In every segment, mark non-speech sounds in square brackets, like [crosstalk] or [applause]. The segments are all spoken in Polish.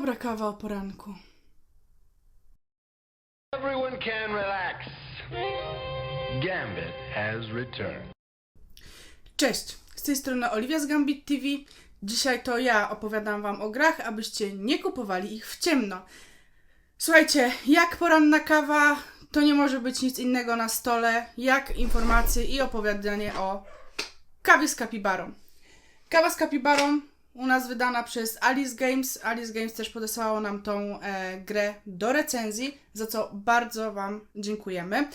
Dobra kawa o poranku. Everyone can relax. Gambit has returned. Cześć, z tej strony Oliwia z Gambit TV. Dzisiaj to ja opowiadam Wam o grach, abyście nie kupowali ich w ciemno. Słuchajcie, jak poranna kawa, to nie może być nic innego na stole, jak informacje i opowiadanie o kawie z kapibarą. Kawa z kapibarą u nas wydana przez Alice Games. Alice Games też podesłało nam tą e, grę do recenzji, za co bardzo Wam dziękujemy.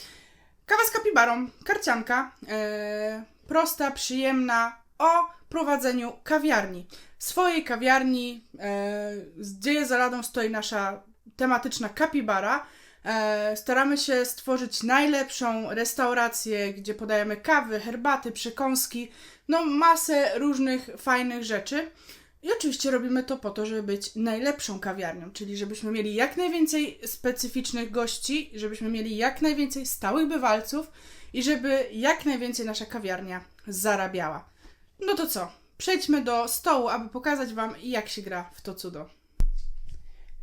Kawa z kapibarą, karcianka, e, prosta, przyjemna, o prowadzeniu kawiarni. Swojej kawiarni, e, gdzie za ladą stoi nasza tematyczna kapibara. E, staramy się stworzyć najlepszą restaurację, gdzie podajemy kawy, herbaty, przekąski, no masę różnych fajnych rzeczy. I oczywiście robimy to po to, żeby być najlepszą kawiarnią, czyli żebyśmy mieli jak najwięcej specyficznych gości, żebyśmy mieli jak najwięcej stałych bywalców i żeby jak najwięcej nasza kawiarnia zarabiała. No to co? Przejdźmy do stołu, aby pokazać Wam, jak się gra w to cudo.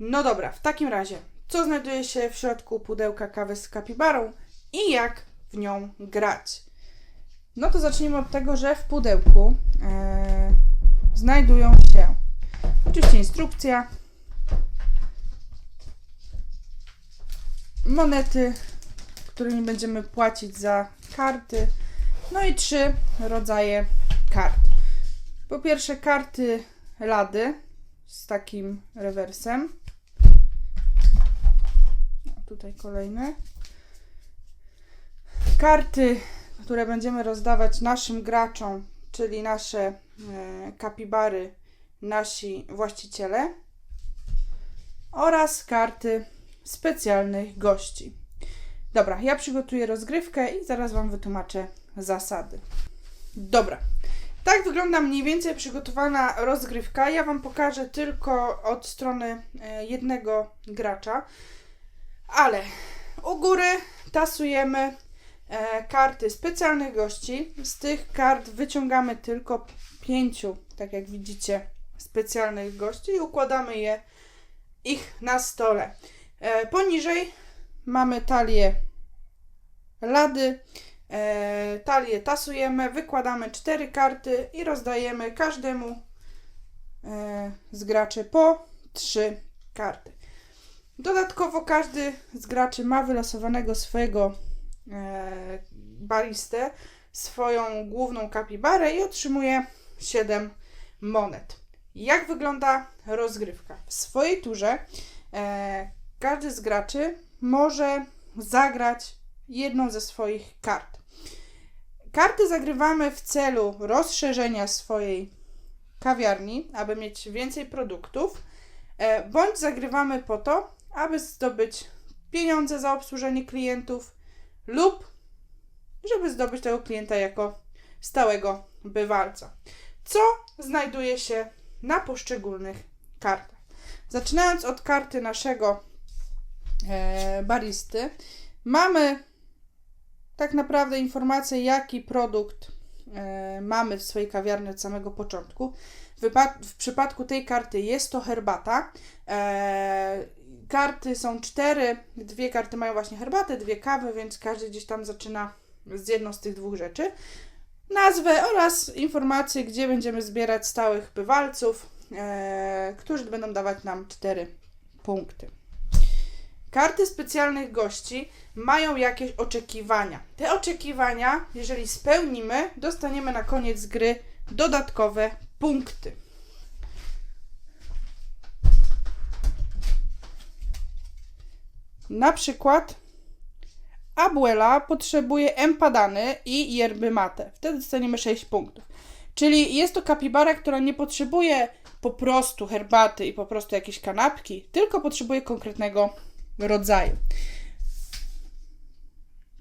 No dobra, w takim razie, co znajduje się w środku pudełka kawy z kapibarą i jak w nią grać? No to zacznijmy od tego, że w pudełku e, znajdują się oczywiście instrukcja, monety, którymi będziemy płacić za karty, no i trzy rodzaje kart. Po pierwsze karty lady z takim rewersem. Tutaj kolejne. Karty, które będziemy rozdawać naszym graczom, czyli nasze e, kapibary, nasi właściciele. Oraz karty specjalnych gości. Dobra, ja przygotuję rozgrywkę i zaraz Wam wytłumaczę zasady. Dobra. Tak wygląda mniej więcej przygotowana rozgrywka. Ja Wam pokażę tylko od strony e, jednego gracza. Ale u góry tasujemy e, karty specjalnych gości. Z tych kart wyciągamy tylko pięciu, tak jak widzicie, specjalnych gości i układamy je ich na stole. E, poniżej mamy talię lady. E, talię tasujemy, wykładamy cztery karty i rozdajemy każdemu e, z graczy po trzy karty. Dodatkowo każdy z graczy ma wylosowanego swojego e, baristę, swoją główną kapibarę i otrzymuje 7 monet. Jak wygląda rozgrywka? W swojej turze e, każdy z graczy może zagrać jedną ze swoich kart. Karty zagrywamy w celu rozszerzenia swojej kawiarni, aby mieć więcej produktów, e, bądź zagrywamy po to, aby zdobyć pieniądze za obsłużenie klientów lub żeby zdobyć tego klienta jako stałego bywalca. Co znajduje się na poszczególnych kartach? Zaczynając od karty naszego e, baristy, mamy tak naprawdę informację, jaki produkt e, mamy w swojej kawiarni od samego początku. W, przypadku tej karty jest to herbata. E, karty są cztery, dwie karty mają właśnie herbatę, dwie kawy, więc każdy gdzieś tam zaczyna z jedną z tych dwóch rzeczy. Nazwę oraz informacje, gdzie będziemy zbierać stałych bywalców, e, którzy będą dawać nam cztery punkty. Karty specjalnych gości mają jakieś oczekiwania. Te oczekiwania, jeżeli spełnimy, dostaniemy na koniec gry dodatkowe punkty. Na przykład Abuela potrzebuje empadany i yerby mate. Wtedy dostaniemy 6 punktów. Czyli jest to kapibara, która nie potrzebuje po prostu herbaty i po prostu jakieś kanapki, tylko potrzebuje konkretnego rodzaju.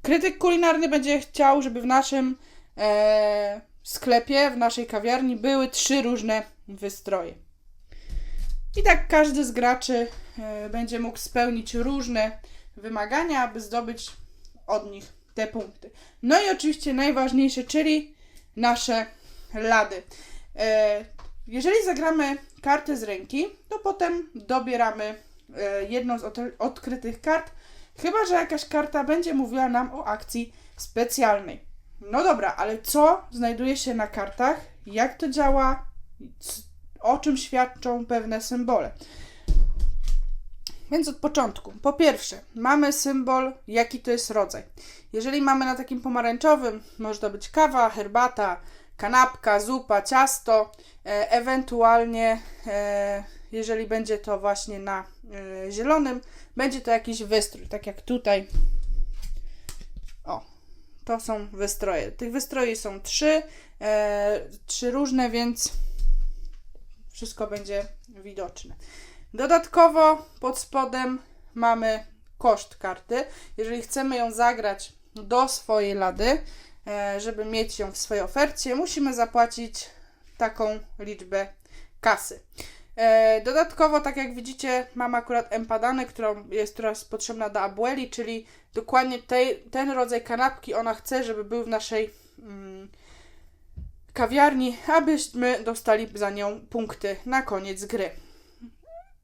Krytyk kulinarny będzie chciał, żeby w naszym e, sklepie, w naszej kawiarni były trzy różne wystroje. I tak każdy z graczy e, będzie mógł spełnić różne wymagania, aby zdobyć od nich te punkty. No i oczywiście najważniejsze, czyli nasze lady. E, Jeżeli zagramy kartę z ręki, to potem dobieramy e, jedną z od, odkrytych kart, chyba że jakaś karta będzie mówiła nam o akcji specjalnej. No dobra, ale co znajduje się na kartach? Jak to działa? O czym świadczą pewne symbole? Więc od początku. Po pierwsze, mamy symbol, jaki to jest rodzaj. Jeżeli mamy na takim pomarańczowym, może to być kawa, herbata, kanapka, zupa, ciasto, e, ewentualnie, e, jeżeli będzie to właśnie na e, zielonym, będzie to jakiś wystrój, tak jak tutaj. O, to są wystroje. Tych wystroi są trzy, e, trzy różne, więc wszystko będzie widoczne. Dodatkowo pod spodem mamy koszt karty. Jeżeli chcemy ją zagrać do swojej lady, e, żeby mieć ją w swojej ofercie, musimy zapłacić taką liczbę kasy. E, Dodatkowo, tak jak widzicie, mam akurat empadanę, którą jest teraz potrzebna do abueli, czyli dokładnie tej, ten rodzaj kanapki ona chce, żeby był w naszej mm, kawiarni, abyśmy dostali za nią punkty na koniec gry.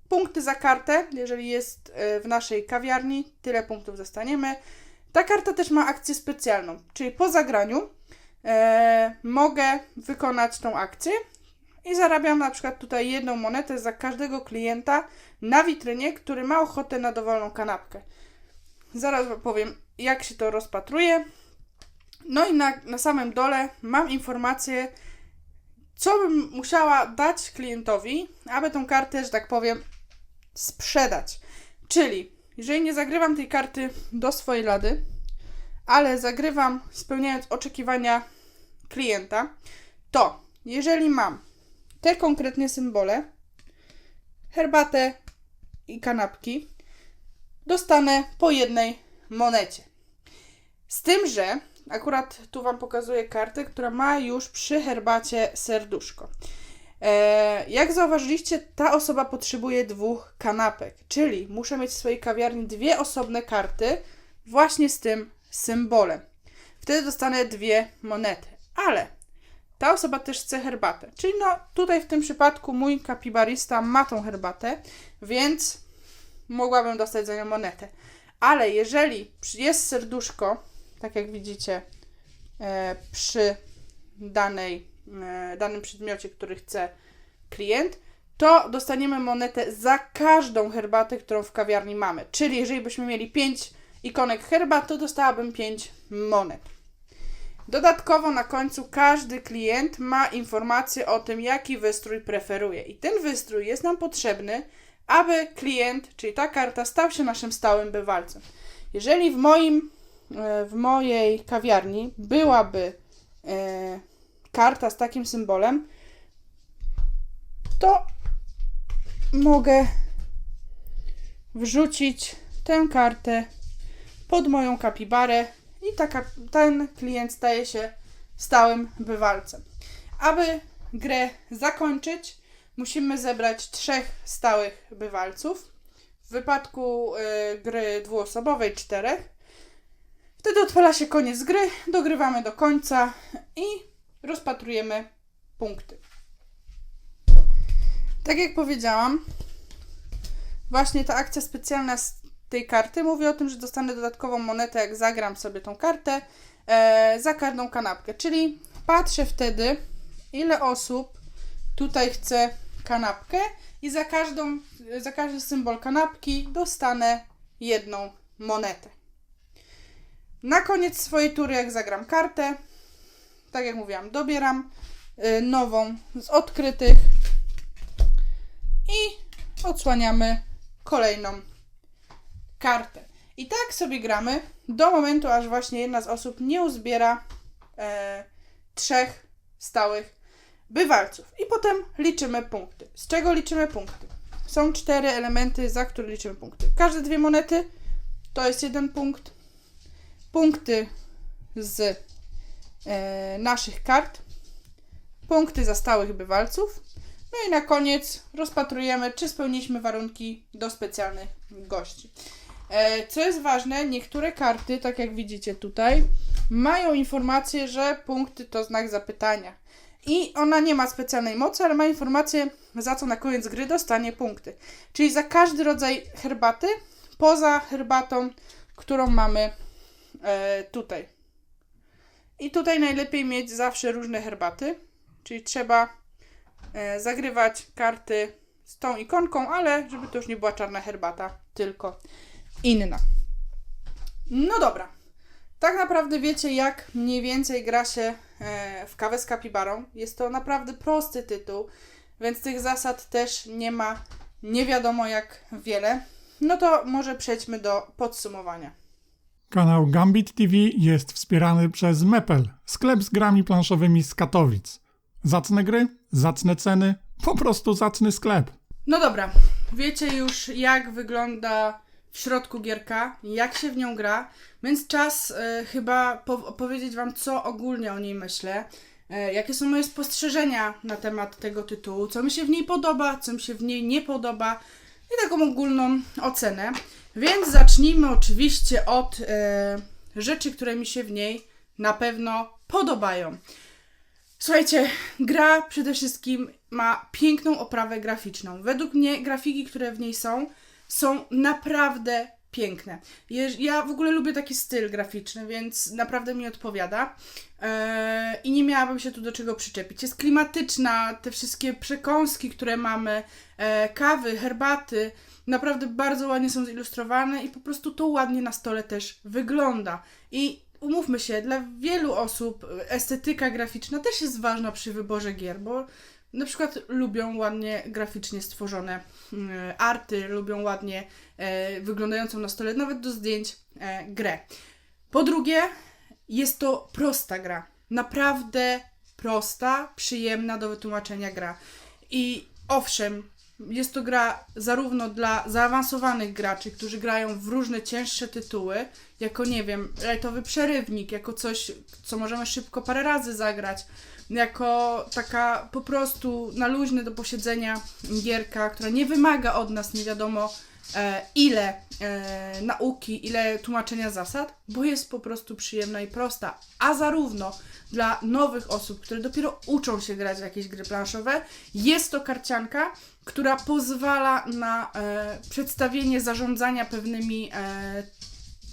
Punkty za kartę, jeżeli jest e, w naszej kawiarni, tyle punktów dostaniemy. Ta karta też ma akcję specjalną, czyli po zagraniu e, mogę wykonać tą akcję i zarabiam na przykład tutaj jedną monetę za każdego klienta na witrynie, który ma ochotę na dowolną kanapkę. Zaraz powiem, jak się to rozpatruje. No i na, na samym dole mam informację, co bym musiała dać klientowi, aby tą kartę, że tak powiem, sprzedać. Czyli, jeżeli nie zagrywam tej karty do swojej lady, ale zagrywam spełniając oczekiwania klienta, to jeżeli mam te konkretne symbole, herbatę i kanapki, dostanę po jednej monecie. Z tym, że akurat tu Wam pokazuję kartę, która ma już przy herbacie serduszko. E, jak zauważyliście, ta osoba potrzebuje dwóch kanapek, czyli muszę mieć w swojej kawiarni dwie osobne karty właśnie z tym symbolem. Wtedy dostanę dwie monety. Ale ta osoba też chce herbatę. Czyli no tutaj w tym przypadku mój kapibarista ma tą herbatę, więc mogłabym dostać za nią monetę. Ale jeżeli jest serduszko, tak jak widzicie, e, przy danej, e, danym przedmiocie, który chce klient, to dostaniemy monetę za każdą herbatę, którą w kawiarni mamy. Czyli jeżeli byśmy mieli 5 ikonek herbat, to dostałabym 5 monet. Dodatkowo na końcu każdy klient ma informację o tym, jaki wystrój preferuje. I ten wystrój jest nam potrzebny, aby klient, czyli ta karta, stał się naszym stałym bywalcem. Jeżeli w moim, w mojej kawiarni byłaby e, karta z takim symbolem, to mogę wrzucić tę kartę pod moją kapibarę i taka, ten klient staje się stałym bywalcem. Aby grę zakończyć, musimy zebrać trzech stałych bywalców. W wypadku y, gry dwuosobowej czterech. Wtedy odpala się koniec gry, dogrywamy do końca i rozpatrujemy punkty. Tak jak powiedziałam, właśnie ta akcja specjalna z tej karty mówi o tym, że dostanę dodatkową monetę, jak zagram sobie tą kartę e, za każdą kanapkę. Czyli patrzę wtedy, ile osób tutaj chce kanapkę i za, każdą, za każdy symbol kanapki dostanę jedną monetę. Na koniec swojej tury, jak zagram kartę, tak jak mówiłam, dobieram y, nową z odkrytych i odsłaniamy kolejną kartę. I tak sobie gramy do momentu, aż właśnie jedna z osób nie uzbiera e, trzech stałych bywalców. I potem liczymy punkty. Z czego liczymy punkty? Są cztery elementy, za które liczymy punkty. Każde dwie monety to jest jeden punkt. Punkty z e, naszych kart. Punkty za stałych bywalców. No i na koniec rozpatrujemy, czy spełniliśmy warunki do specjalnych gości. E, Co jest ważne, niektóre karty, tak jak widzicie tutaj, mają informację, że punkty to znak zapytania. i ona nie ma specjalnej mocy, ale ma informację, za co na koniec gry dostanie punkty. Czyli za każdy rodzaj herbaty, poza herbatą, którą mamy e, tutaj. I tutaj najlepiej mieć zawsze różne herbaty, czyli trzeba e, zagrywać karty z tą ikonką, ale żeby to już nie była czarna herbata, tylko inna. No dobra. Tak naprawdę wiecie, jak mniej więcej gra się e, w kawę z kapibarą. Jest to naprawdę prosty tytuł, więc tych zasad też nie ma nie wiadomo jak wiele. No to może przejdźmy do podsumowania. Kanał Gambit TV jest wspierany przez Mepel, sklep z grami planszowymi z Katowic. Zacne gry, zacne ceny, po prostu zacny sklep. No dobra, wiecie już jak wygląda w środku gierka, jak się w nią gra, więc czas e, chyba po- powiedzieć Wam, co ogólnie o niej myślę, e, jakie są moje spostrzeżenia na temat tego tytułu, co mi się w niej podoba, co mi się w niej nie podoba i taką ogólną ocenę. Więc zacznijmy oczywiście od e, rzeczy, które mi się w niej na pewno podobają. Słuchajcie, gra przede wszystkim ma piękną oprawę graficzną. Według mnie grafiki, które w niej są, są naprawdę piękne. Ja w ogóle lubię taki styl graficzny, więc naprawdę mi odpowiada. Eee, I nie miałabym się tu do czego przyczepić. Jest klimatyczna, te wszystkie przekąski, które mamy, e, kawy, herbaty, naprawdę bardzo ładnie są zilustrowane i po prostu to ładnie na stole też wygląda. I umówmy się, dla wielu osób estetyka graficzna też jest ważna przy wyborze gier, bo na przykład lubią ładnie graficznie stworzone mm, arty, lubią ładnie e, wyglądającą na stole, nawet do zdjęć, e, grę. Po drugie, jest to prosta gra. Naprawdę prosta, przyjemna do wytłumaczenia gra. I owszem, jest to gra zarówno dla zaawansowanych graczy, którzy grają w różne cięższe tytuły, jako nie wiem, lightowy przerywnik, jako coś, co możemy szybko parę razy zagrać, jako taka po prostu na luźne do posiedzenia gierka, która nie wymaga od nas nie wiadomo e, ile e, nauki, ile tłumaczenia zasad, bo jest po prostu przyjemna i prosta. A zarówno dla nowych osób, które dopiero uczą się grać w jakieś gry planszowe, jest to karcianka, która pozwala na e, przedstawienie zarządzania pewnymi e,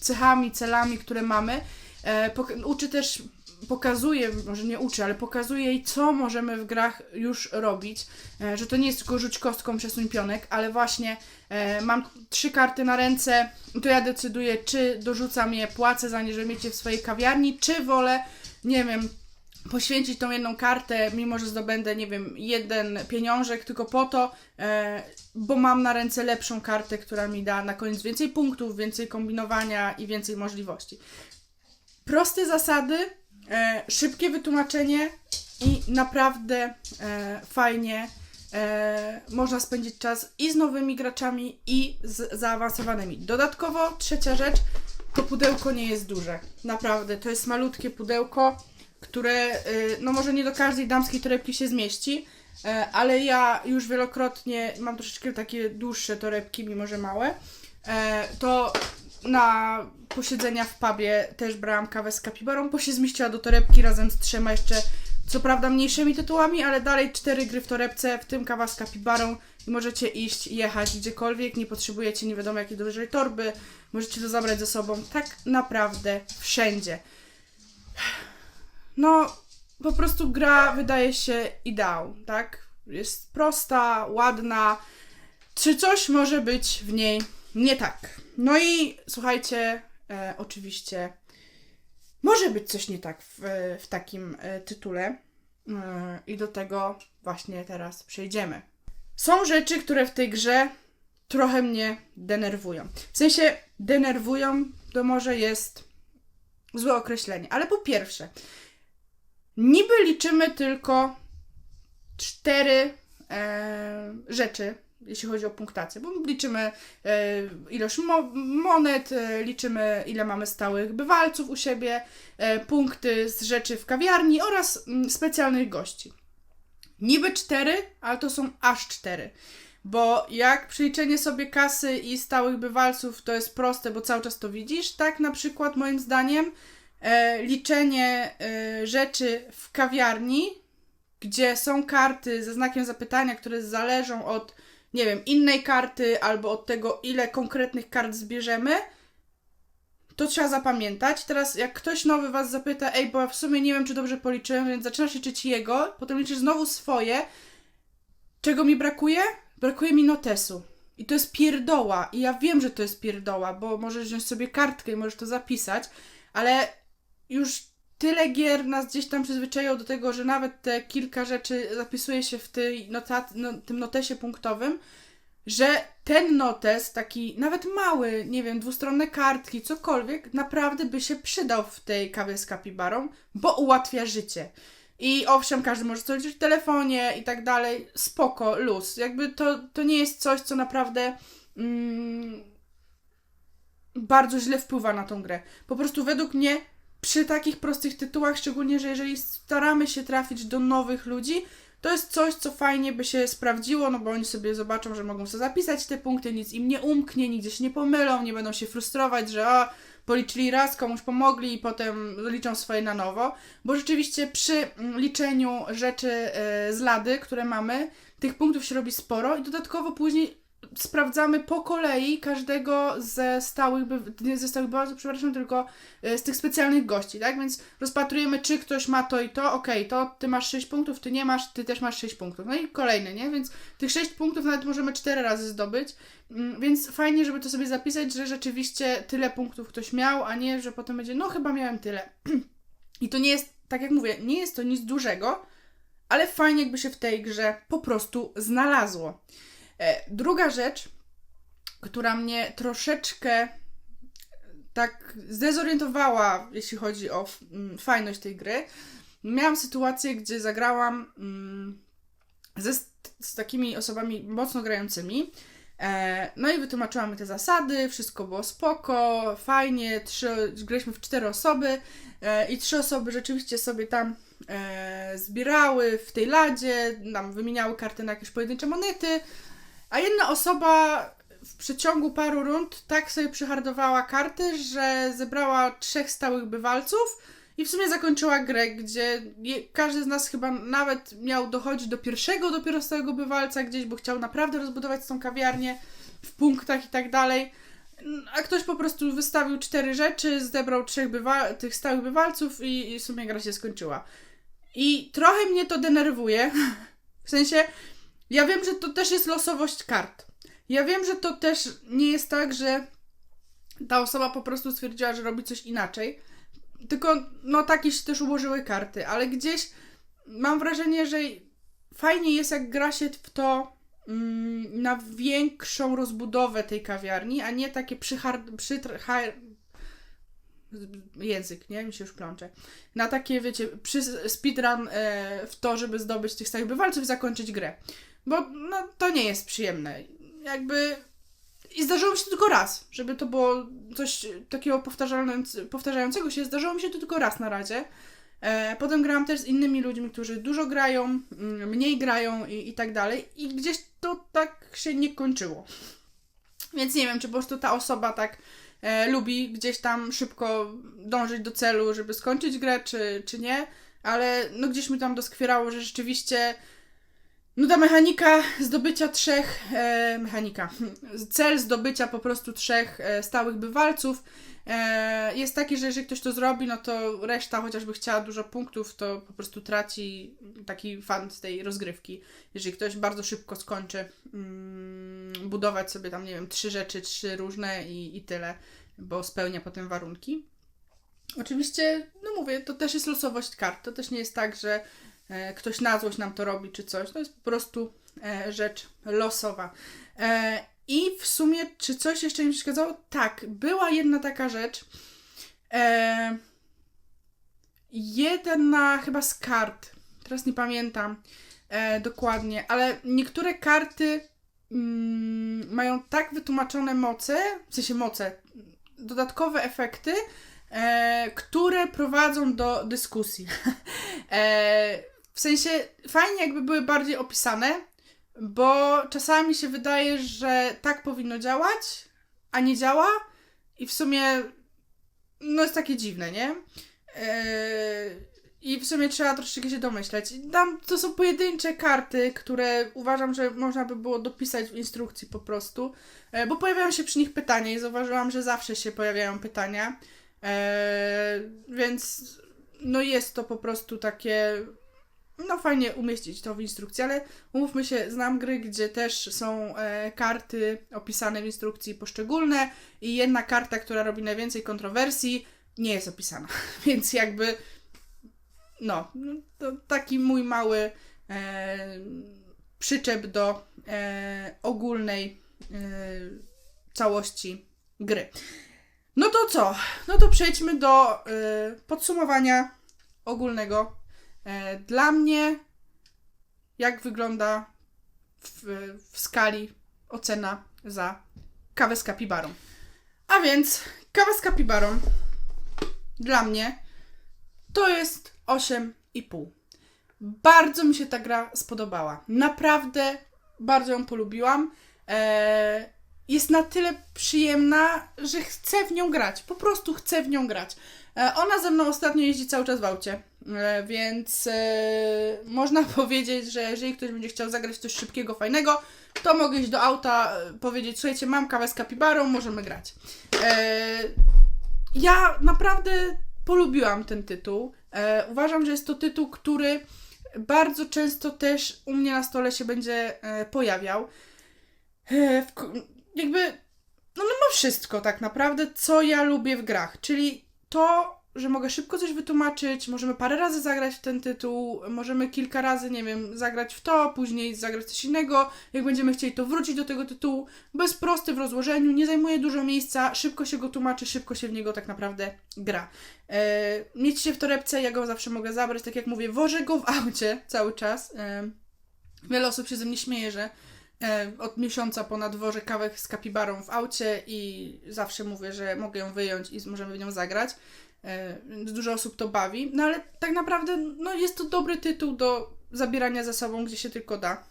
cechami, celami, które mamy. E, uczy też, pokazuje, może nie uczy, ale pokazuje jej, co możemy w grach już robić. E, że to nie jest tylko rzuć kostką, przesuń pionek, ale właśnie e, mam trzy karty na ręce, to ja decyduję, czy dorzucam je, płacę za nie, żeby mieć je w swojej kawiarni, czy wolę, nie wiem, poświęcić tą jedną kartę, mimo że zdobędę, nie wiem, jeden pieniążek, tylko po to, e, bo mam na ręce lepszą kartę, która mi da na koniec więcej punktów, więcej kombinowania i więcej możliwości. Proste zasady, e, szybkie wytłumaczenie i naprawdę e, fajnie e, można spędzić czas i z nowymi graczami, i z zaawansowanymi. Dodatkowo, trzecia rzecz, to pudełko nie jest duże. Naprawdę, to jest malutkie pudełko, które, y, no może nie do każdej damskiej torebki się zmieści, e, ale ja już wielokrotnie mam troszeczkę takie dłuższe torebki, mimo że małe, e, to na posiedzenia w pubie też brałam kawę z kapibarą, bo się zmieściła do torebki razem z trzema jeszcze, co prawda mniejszymi tytułami, ale dalej cztery gry w torebce, w tym kawa z kapibarą i możecie iść, jechać gdziekolwiek, nie potrzebujecie nie wiadomo jakiej dużej torby, możecie to zabrać ze sobą, tak naprawdę wszędzie. No, po prostu gra wydaje się ideał, tak? Jest prosta, ładna. Czy coś może być w niej nie tak? No i słuchajcie, e, oczywiście może być coś nie tak w, w takim e, tytule. E, I do tego właśnie teraz przejdziemy. Są rzeczy, które w tej grze trochę mnie denerwują. W sensie denerwują to może jest złe określenie, ale po pierwsze, Niby liczymy tylko cztery e, rzeczy, jeśli chodzi o punktację, bo liczymy e, ilość mo monet, e, liczymy ile mamy stałych bywalców u siebie, e, punkty z rzeczy w kawiarni oraz mm, specjalnych gości. Niby cztery, ale to są aż cztery. Bo jak przeliczenie sobie kasy i stałych bywalców to jest proste, bo cały czas to widzisz, tak na przykład moim zdaniem liczenie rzeczy w kawiarni, gdzie są karty ze znakiem zapytania, które zależą od, nie wiem, innej karty albo od tego, ile konkretnych kart zbierzemy, to trzeba zapamiętać. Teraz, jak ktoś nowy was zapyta, ej, bo w sumie nie wiem, czy dobrze policzyłem, więc zaczynasz liczyć jego, potem liczysz znowu swoje. Czego mi brakuje? Brakuje mi notesu. I to jest pierdoła. I ja wiem, że to jest pierdoła, bo możesz wziąć sobie kartkę i możesz to zapisać, ale już tyle gier nas gdzieś tam przyzwyczaiło do tego, że nawet te kilka rzeczy zapisuje się w tej notat, no, tym notesie punktowym, że ten notes, taki nawet mały, nie wiem, dwustronne kartki, cokolwiek, naprawdę by się przydał w tej kawie z kapibarą, bo ułatwia życie. I owszem, każdy może to liczyć w telefonie i tak dalej. Spoko, luz. Jakby to, to nie jest coś, co naprawdę mm, bardzo źle wpływa na tą grę. Po prostu według mnie przy takich prostych tytułach, szczególnie, że jeżeli staramy się trafić do nowych ludzi, to jest coś, co fajnie by się sprawdziło, no bo oni sobie zobaczą, że mogą sobie zapisać te punkty, nic im nie umknie, nigdzie się nie pomylą, nie będą się frustrować, że o, policzyli raz, komuś pomogli i potem liczą swoje na nowo, bo rzeczywiście przy mm, liczeniu rzeczy e, z lady, które mamy, tych punktów się robi sporo i dodatkowo później sprawdzamy po kolei każdego ze stałych, nie ze stałych bardzo, przepraszam, tylko e, z tych specjalnych gości, tak? Więc rozpatrujemy, czy ktoś ma to i to, okej, to ty masz 6 punktów, ty nie masz, ty też masz 6 punktów. No i kolejny, nie? Więc tych 6 punktów nawet możemy 4 razy zdobyć, Mm, więc fajnie, żeby to sobie zapisać, że rzeczywiście tyle punktów ktoś miał, a nie, że potem będzie, no chyba miałem tyle. [clears throat] I to nie jest, tak jak mówię, nie jest to nic dużego, ale fajnie jakby się w tej grze po prostu znalazło. E, druga rzecz, która mnie troszeczkę tak zdezorientowała, jeśli chodzi o mm, fajność tej gry. Miałam sytuację, gdzie zagrałam mm, ze, z, takimi osobami mocno grającymi. E, no i wytłumaczyłam te zasady, wszystko było spoko, fajnie, trzy, graliśmy w cztery osoby e, i trzy osoby rzeczywiście sobie tam e, zbierały w tej ladzie, nam wymieniały karty na jakieś pojedyncze monety, a jedna osoba w przeciągu paru rund tak sobie przyhardowała karty, że zebrała trzech stałych bywalców i w sumie zakończyła grę, gdzie każdy z nas chyba nawet miał dochodzić do pierwszego dopiero stałego bywalca gdzieś, bo chciał naprawdę rozbudować tą kawiarnię w punktach i tak dalej. A ktoś po prostu wystawił cztery rzeczy, zebrał trzech bywa- tych stałych bywalców i, i w sumie gra się skończyła. I trochę mnie to denerwuje. [laughs] W sensie, ja wiem, że to też jest losowość kart. Ja wiem, że to też nie jest tak, że ta osoba po prostu stwierdziła, że robi coś inaczej. Tylko, no takie się też ułożyły karty, ale gdzieś mam wrażenie, że fajnie jest, jak gra się w to mm, na większą rozbudowę tej kawiarni, a nie takie ha- Język, nie? Mi się już plącze. Na takie, wiecie, przy speedrun e, w to, żeby zdobyć tych stałych bywalców i zakończyć grę. Bo no, to nie jest przyjemne. Jakby. I zdarzyło mi się to tylko raz, żeby to było coś takiego powtarzając- powtarzającego się. Zdarzyło mi się to tylko raz na razie. E, potem grałam też z innymi ludźmi, którzy dużo grają, mm, mniej grają i, i tak dalej. I gdzieś to tak się nie kończyło. Więc nie wiem, czy po prostu ta osoba tak e, lubi gdzieś tam szybko dążyć do celu, żeby skończyć grę, czy, czy nie. Ale no gdzieś mi tam doskwierało, że rzeczywiście no ta mechanika zdobycia trzech, e, mechanika, cel zdobycia po prostu trzech e, stałych bywalców e, jest taki, że jeżeli ktoś to zrobi, no to reszta chociażby chciała dużo punktów, to po prostu traci taki fan z tej rozgrywki. Jeżeli ktoś bardzo szybko skończy mm, budować sobie tam, nie wiem, trzy rzeczy, trzy różne i, i tyle, bo spełnia potem warunki. Oczywiście, no mówię, to też jest losowość kart. To też nie jest tak, że ktoś na złość nam to robi czy coś. To jest po prostu e, rzecz losowa. E, I w sumie, czy coś jeszcze mi przeszkadzało? Tak, była jedna taka rzecz. E, jedna chyba z kart. Teraz nie pamiętam e, dokładnie, ale niektóre karty mm, mają tak wytłumaczone moce, w sensie moce, dodatkowe efekty, e, które prowadzą do dyskusji. [laughs] e, w sensie fajnie jakby były bardziej opisane, bo czasami się wydaje, że tak powinno działać, a nie działa i w sumie no jest takie dziwne, nie? E, I w sumie trzeba troszeczkę się domyśleć. Tam to są pojedyncze karty, które uważam, że można by było dopisać w instrukcji po prostu, e, bo pojawiają się przy nich pytania i zauważyłam, że zawsze się pojawiają pytania. E, więc no jest to po prostu takie no fajnie umieścić to w instrukcji, ale umówmy się, znam gry, gdzie też są e, karty opisane w instrukcji poszczególne i jedna karta, która robi najwięcej kontrowersji, nie jest opisana. [laughs] Więc jakby no, to taki mój mały e, przyczep do e, ogólnej e, całości gry. No to co? No to przejdźmy do e, podsumowania ogólnego. E, dla mnie, jak wygląda w, w skali ocena za kawę z kapibarą. A więc kawa z kapibarą dla mnie to jest 8,5. Bardzo mi się ta gra spodobała. Naprawdę bardzo ją polubiłam. Eee, jest na tyle przyjemna, że chcę w nią grać. Po prostu chcę w nią grać. E, ona ze mną ostatnio jeździ cały czas w aucie, e, więc e, można [laughs] powiedzieć, że jeżeli ktoś będzie chciał zagrać coś szybkiego, fajnego, to mogę iść do auta, e, powiedzieć, słuchajcie, mam kawę z kapibarą, możemy grać. E, ja naprawdę polubiłam ten tytuł. E, uważam, że jest to tytuł, który bardzo często też u mnie na stole się będzie e, pojawiał. E, jakby, no, no ma wszystko tak naprawdę, co ja lubię w grach, czyli to, że mogę szybko coś wytłumaczyć, możemy parę razy zagrać w ten tytuł, możemy kilka razy, nie wiem, zagrać w to, później zagrać coś innego, jak będziemy chcieli to wrócić do tego tytułu, jest prosty w rozłożeniu, nie zajmuje dużo miejsca, szybko się go tłumaczy, szybko się w niego tak naprawdę gra. E, mieć się w torebce, ja go zawsze mogę zabrać, tak jak mówię, wożę go w aucie [laughs] cały czas. E, wiele osób się ze mnie śmieje, że e, od miesiąca ponad wożę kawę z kapibarą w aucie i zawsze mówię, że mogę ją wyjąć i możemy w nią zagrać. E, dużo osób to bawi, no ale tak naprawdę no, jest to dobry tytuł do zabierania ze sobą, gdzie się tylko da.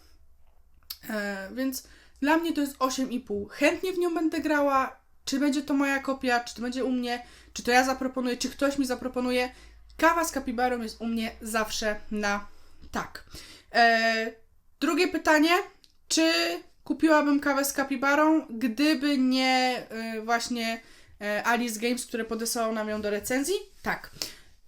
E, więc dla mnie to jest 8,5. Chętnie w nią będę grała. Czy będzie to moja kopia, czy to będzie u mnie, czy to ja zaproponuję, czy ktoś mi zaproponuje. Kawa z kapibarą jest u mnie zawsze na tak. E, drugie pytanie. Czy kupiłabym kawę z kapibarą, gdyby nie e, właśnie Alice Games, które podesłał nam ją do recenzji? Tak.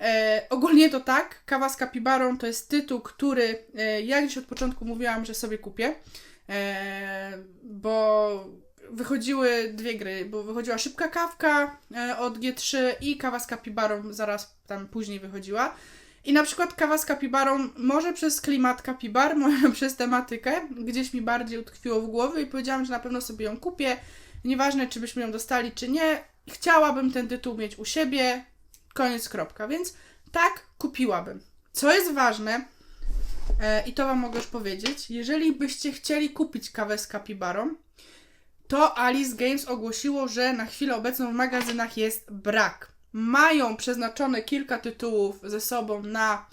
E, ogólnie to tak. Kawa z kapibarą to jest tytuł, który e, ja gdzieś od początku mówiłam, że sobie kupię. E, bo wychodziły dwie gry, bo wychodziła szybka kawka e, od G3 i kawa z kapibarą zaraz tam później wychodziła. I na przykład kawa z kapibarą może przez klimat kapibar, [laughs] może przez tematykę, gdzieś mi bardziej utkwiło w głowie i powiedziałam, że na pewno sobie ją kupię. Nieważne, czy byśmy ją dostali, czy nie. Chciałabym ten tytuł mieć u siebie. Koniec, kropka. Więc tak, kupiłabym. Co jest ważne, e, i to Wam mogę już powiedzieć, jeżeli byście chcieli kupić kawę z kapibarą, to Alice Games ogłosiło, że na chwilę obecną w magazynach jest brak. Mają przeznaczone kilka tytułów ze sobą na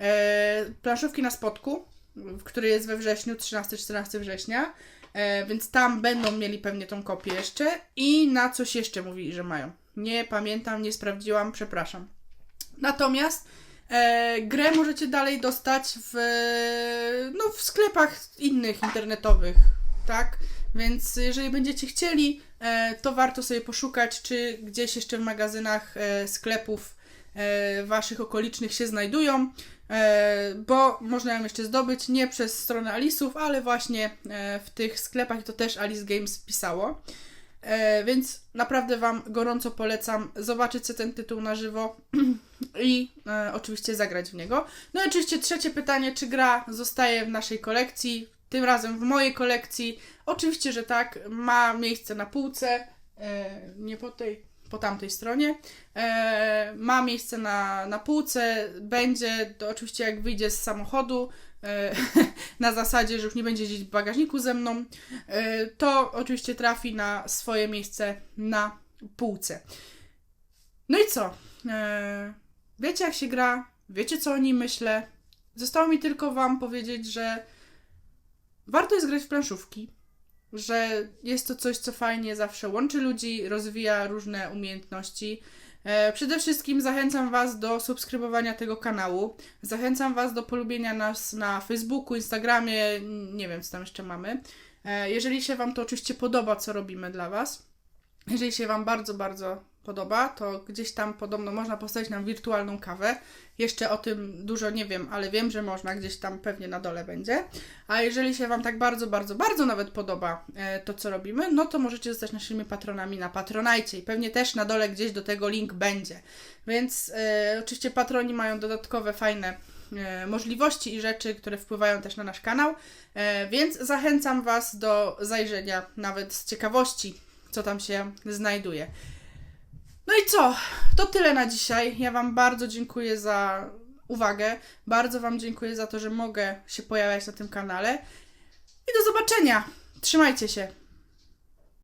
e, planszówki na spotku, który jest we wrześniu, 13-14 września, e, więc tam będą mieli pewnie tą kopię jeszcze i na coś jeszcze mówili, że mają. Nie pamiętam, nie sprawdziłam, przepraszam. Natomiast e, grę możecie dalej dostać w, no, w sklepach innych internetowych, tak? Więc jeżeli będziecie chcieli, e, to warto sobie poszukać, czy gdzieś jeszcze w magazynach e, sklepów e, waszych okolicznych się znajdują, bo można ją jeszcze zdobyć nie przez stronę Alice'ów, ale właśnie e, w tych sklepach, to też Alice Games pisało. E, więc naprawdę Wam gorąco polecam zobaczyć sobie ten tytuł na żywo [clears throat] i e, oczywiście zagrać w niego. No i oczywiście trzecie pytanie, czy gra zostaje w naszej kolekcji, tym razem w mojej kolekcji. Oczywiście, że tak, ma miejsce na półce, e, nie po tej, po tamtej stronie. E, ma miejsce na, na półce, będzie, to oczywiście jak wyjdzie z samochodu, e, [laughs] na zasadzie, że już nie będzie jeździć w bagażniku ze mną, e, to oczywiście trafi na swoje miejsce na półce. No i co? E, wiecie jak się gra, wiecie co o nim myślę. Zostało mi tylko Wam powiedzieć, że warto jest grać w planszówki, że jest to coś, co fajnie zawsze łączy ludzi, rozwija różne umiejętności. E, przede wszystkim zachęcam Was do subskrybowania tego kanału. Zachęcam Was do polubienia nas na Facebooku, Instagramie, nie wiem co tam jeszcze mamy. E, jeżeli się Wam to oczywiście podoba, co robimy dla Was. Jeżeli się Wam bardzo, bardzo podoba, to gdzieś tam podobno można postawić nam wirtualną kawę. Jeszcze o tym dużo nie wiem, ale wiem, że można, gdzieś tam pewnie na dole będzie. A jeżeli się Wam tak bardzo, bardzo, bardzo nawet podoba e, to, co robimy, no to możecie zostać naszymi patronami na Patronajcie i pewnie też na dole gdzieś do tego link będzie. Więc e, oczywiście patroni mają dodatkowe, fajne e, możliwości i rzeczy, które wpływają też na nasz kanał, e, więc zachęcam Was do zajrzenia nawet z ciekawości, co tam się znajduje. No i co? To tyle na dzisiaj. Ja Wam bardzo dziękuję za uwagę. Bardzo Wam dziękuję za to, że mogę się pojawiać na tym kanale. I do zobaczenia. Trzymajcie się.